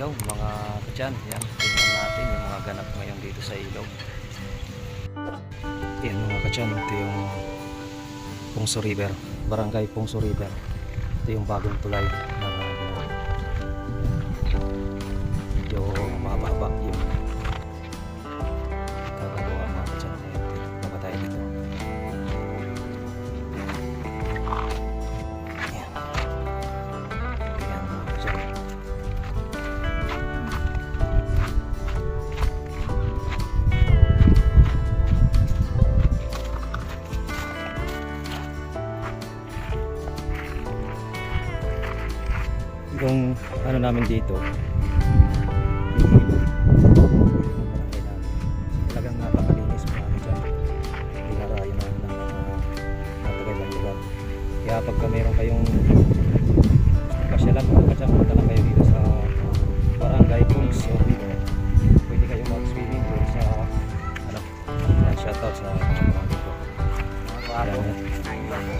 Yung mga dyan, yan, tingnan natin yung mga ganap ngayon dito sa ilog. Yan mga kachan, ito yung Pungso River, Barangay Pungso River. Ito yung bagong tulay ano namin dito. Talagang napakalinis mga ano dyan. Dinarayo namin ng mga matagal na lugar. Kaya pagka meron kayong pasyalan kacang punta lang kayo dito sa barangay Pungs so pwede kayo mag swimming doon sa ano shoutout sa mga pamangkin ko.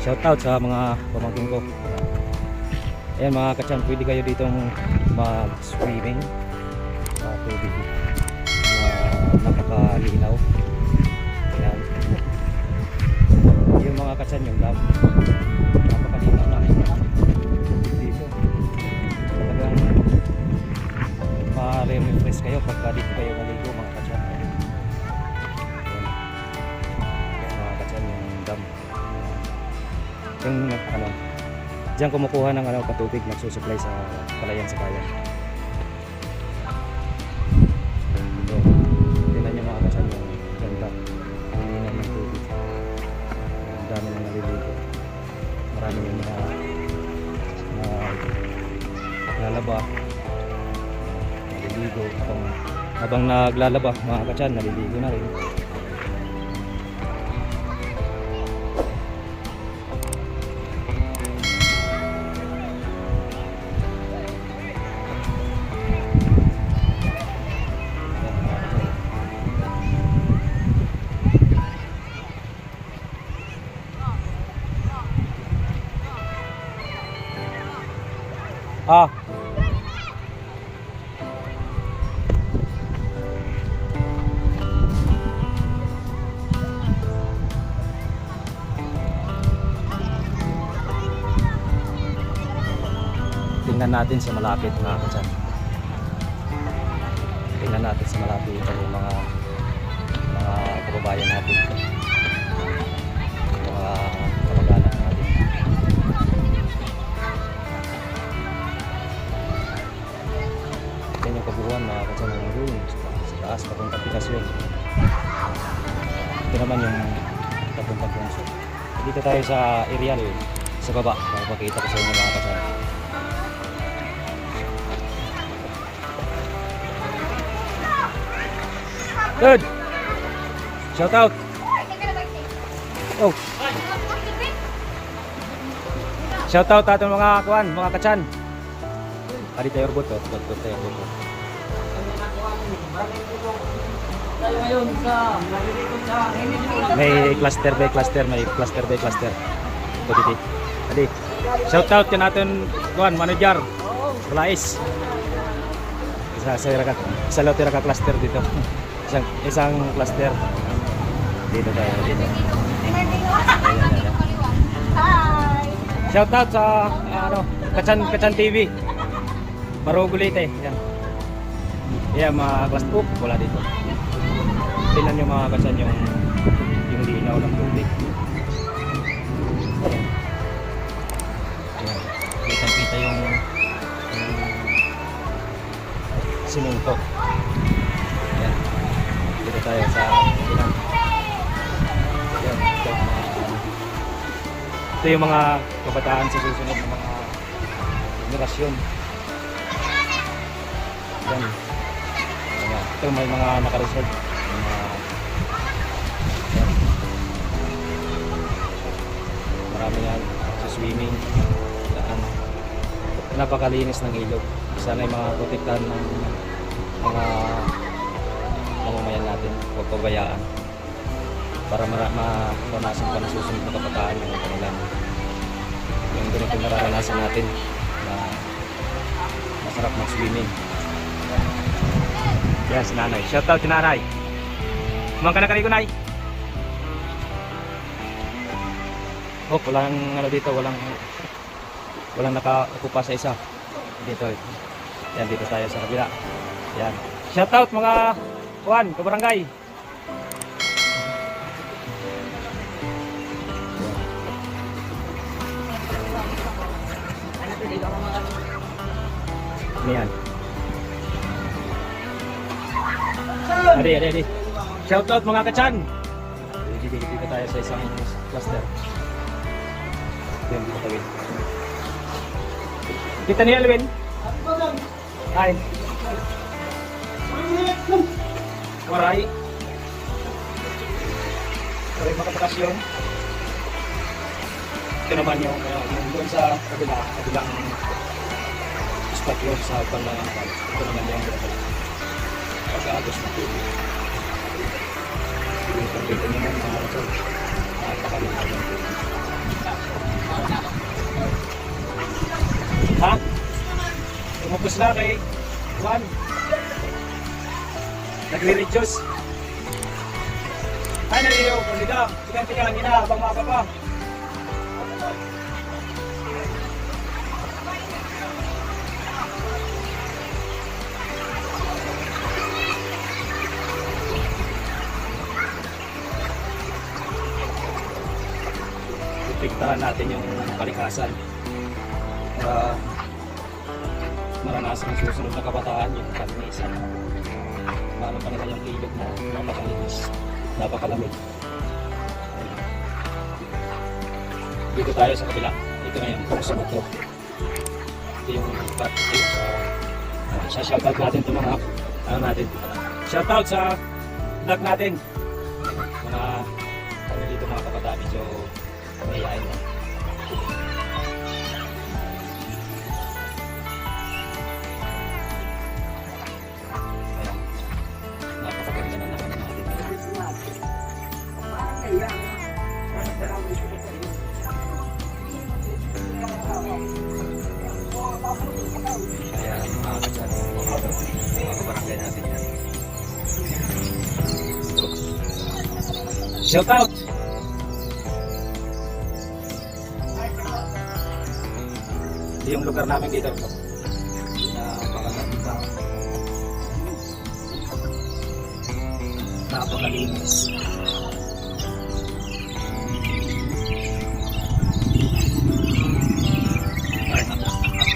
Shoutout sa mga pamangkin ko Ayan mga kachan, pwede kayo ditong mag-swimming sa tubig na napakalinaw. Ayan. Yung mga kachan yung dam. Napakalinaw na. Dito. Talagang ma-refresh kayo pagka dito kayo maligo mga kachan. Ayan. Ayan mga kachan yung dam. Yung ano, Diyan kumukuha ng ano, patubig, nagsusupply sa palayan sa bayan. Ito, tingnan niyo mga kasan yung ganda. Hinihingan ng tubig. Ang dami nang naliligo. Marami yung na naglalaba. Naliligo. Habang, habang naglalaba, mga katsan, naliligo na rin. Ah. Tingnan natin sa malapit mga katsan. Tingnan natin sa malapit yung mga mga kababayan natin. Mga kasama ng room sa taas papuntang Picasion. Ito naman yung papuntang Bunso. Dito tayo sa aerial sa baba. Papakita ko sa inyo mga kasama. Good! Shout out! Oh! Shout out ato mga kuan, mga kachan. Ari tayo robot to, robot tayo robot. May cluster by cluster, may cluster by cluster. Ito dito. Adi. Shout out ka natin kuan, manager. Kalais. Isa sa ira ka, isa lang cluster dito. Isang isang cluster. Dito tayo dito. Ayan. Shout out sa ano, Kachan Kachan TV. Marugulite. Yan. Yan mga class book wala dito. Tingnan niyo mga kachan yung yung linaw ng tubig. Ayan. Ayan. Kitang kita yung yung simento. Ayan. Dito tayo sa ilang. Ito, yung mga kabataan sa susunod na mga generasyon. Yan. Ayan. Ito may mga nakareserve. Yan. Marami na sa swimming. Daan. Napakalinis ng ilog. Sana yung mga protektahan ng mga mamamayan natin. Huwag pabayaan para mara mapanasan pa ng susunod na kabataan yung kanilang yung ganito nararanasan natin na masarap mag-swimming Yan si nanay. Shout out si nanay. Kumang ka na kaniko, nay. Oh, walang ano dito, walang walang nakaupo sa isa. Dito. Yan, dito tayo sa kabila. Yan. Shout out mga kuan, kabarangay. Ano yan? Adi, adi, adi. Shout out mga kachan. Dito, dito, tayo sa isang cluster. Yan, dito tayo. Kita ni Alvin? Hi. Waray. Waray makapakasyon. Ito naman yung, uh, doon sa kabila, kabilang spot yun sa panlangan. Ito naman yung pag-aagos ng tubig. Pagkita niya ng mga ito. Napakalaman ng tubig. Ha? Tumupos na kay Juan. Nagre-reduce. Ay, naliyo. Kulida. Siganti ka lang ina. Habang maaga pa. Itigtahan natin yung kalikasan para maranasan ang susunod na kabataan yung kalinisan. Maano pa nila yung ilog na napakalinis, napakalamig. Dito tayo sa kabila. Dito na yung sa bato. Ito yung bat. Ito yung sa... Uh, sa shoutout natin ito mga ano natin. Shoutout sa vlog natin. Mga ano dito mga kabataan medyo Shout out! Ito yung lugar namin dito. Na pakaganda. Napakalinis.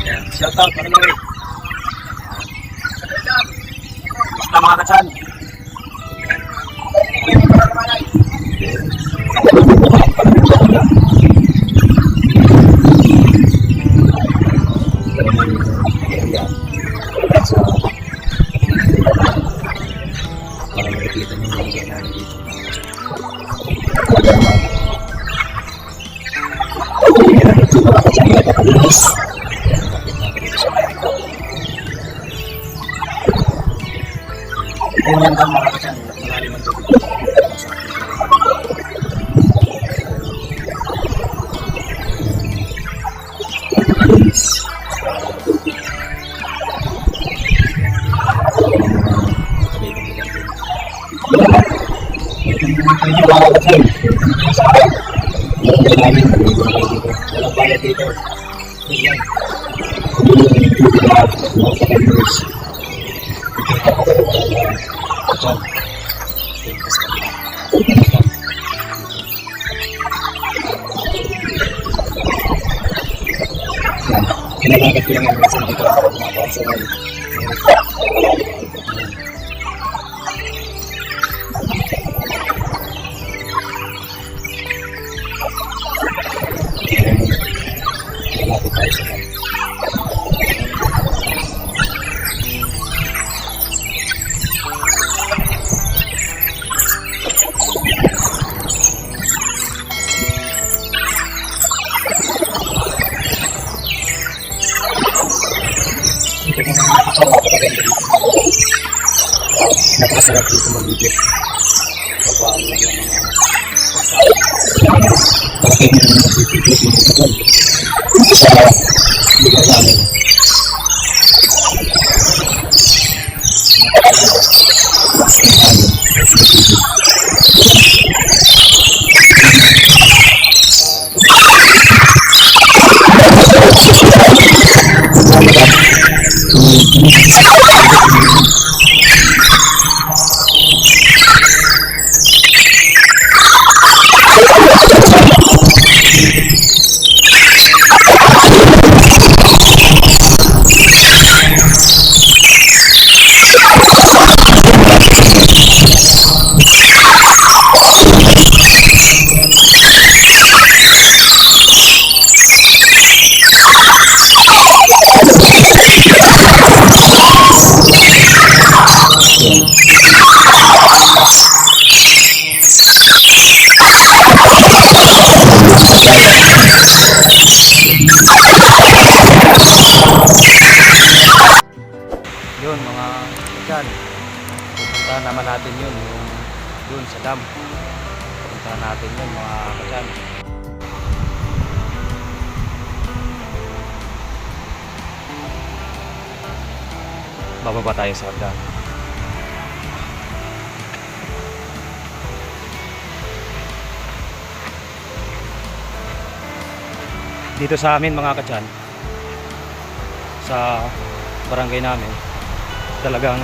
Ayan. Shout Ayun lang Dito. Ayan. Diyan. Kinalagat ko lang yung minsan dito para kumakain sa mga Malapit Napakasarap dito mag-video. Papaano lang yung mga Malaki na yung mag-video dito sa vlog. Sa lugar namin. Napakaganda. Yun dam. Pupuntahan natin yun mga kachan. Bababa tayo sa dam. Dito sa amin mga kachan sa barangay namin talagang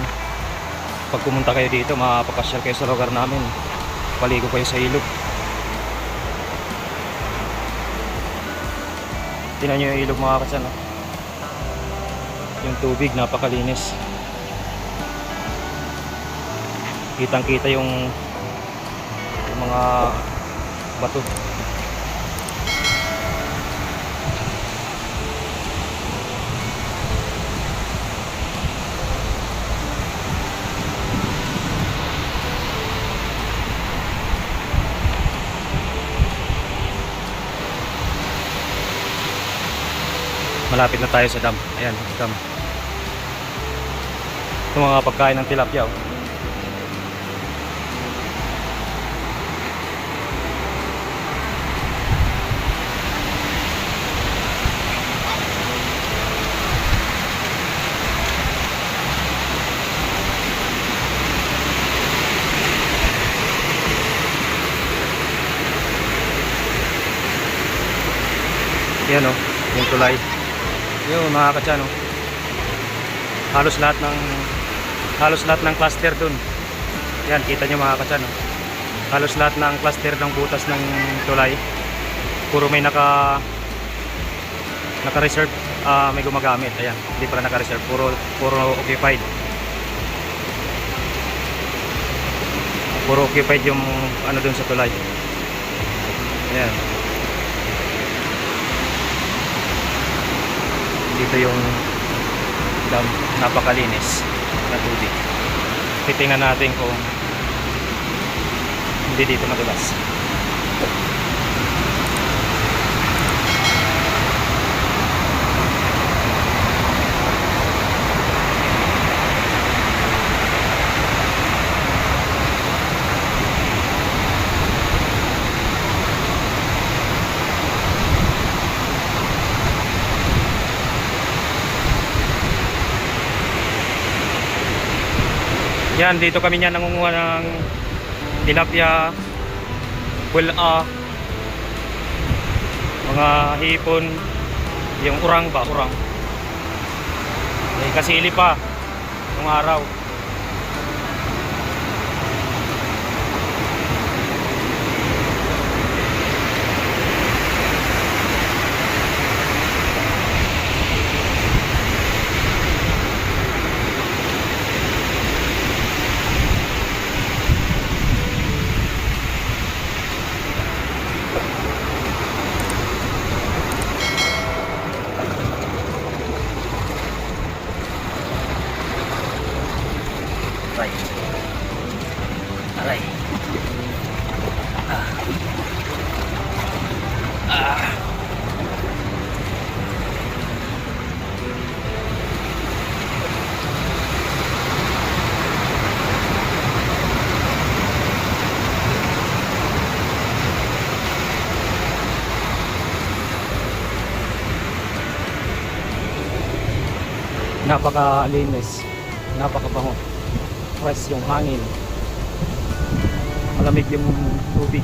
pag pumunta kayo dito mapapasyal kayo sa lugar namin paligo kayo sa ilog. Tinan nyo yung ilog mga kasan oh. yung tubig napakalinis. Kitang kita yung, yung mga bato malapit na tayo sa dam. Ayan dam. Ito mga pagkain ng tilapia oh. yan oh. Yung tulay yun mga katsano halos lahat ng halos lahat ng cluster dun. Yan kita nyo mga katsano halos lahat ng cluster ng butas ng tulay. Puro may naka naka reserve ah, may gumagamit. Ayan hindi pala naka reserve puro, puro occupied. Puro occupied yung ano dun sa tulay. Ayan dito yung dam napakalinis na tubig. Titingnan natin kung hindi dito madulas Yan, dito kami niyan nangunguha ng tilapia, bula, mga hipon, yung urang ba, urang. Eh, kasili pa, nung araw. napaka napakalinis. Napakabango. Fresh yung hangin. Malamig yung tubig.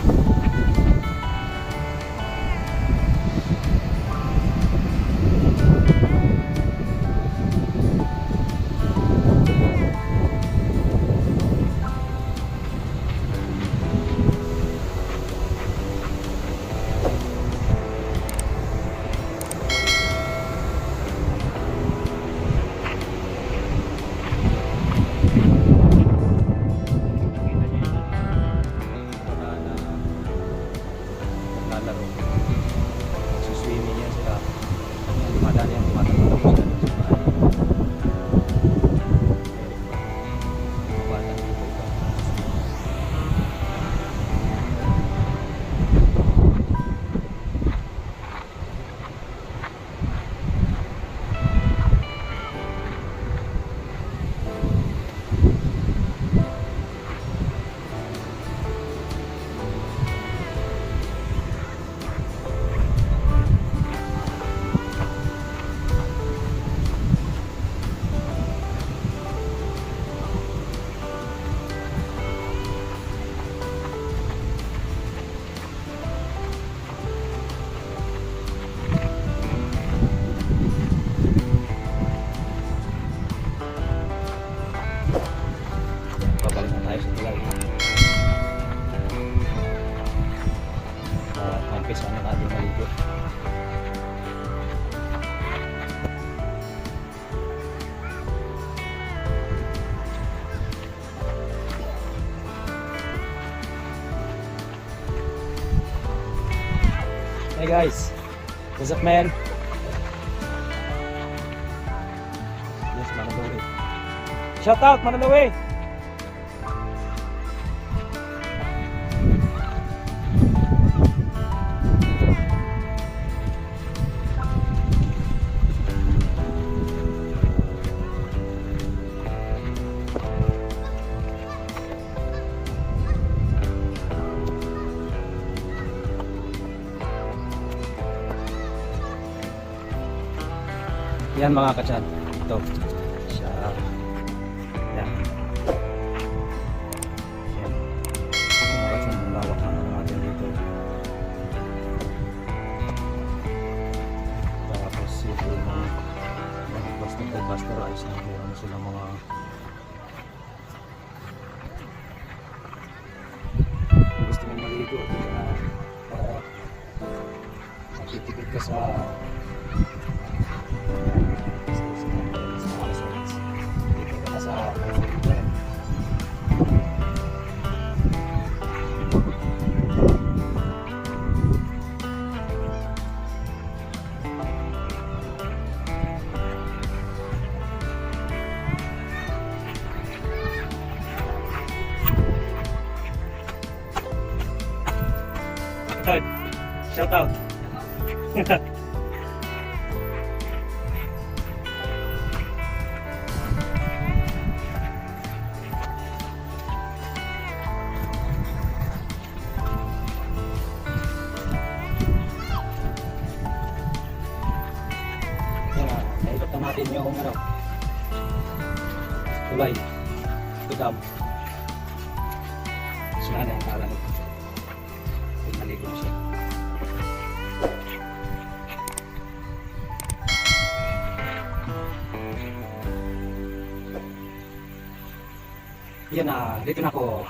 guys. What's up, man? Yes, Manalawi. Shout out, Manalawi! Yan mga kachat. Ito. gulay. Kudab. Sunada ang parang. Pagmali ko siya. Yan na, dito na ako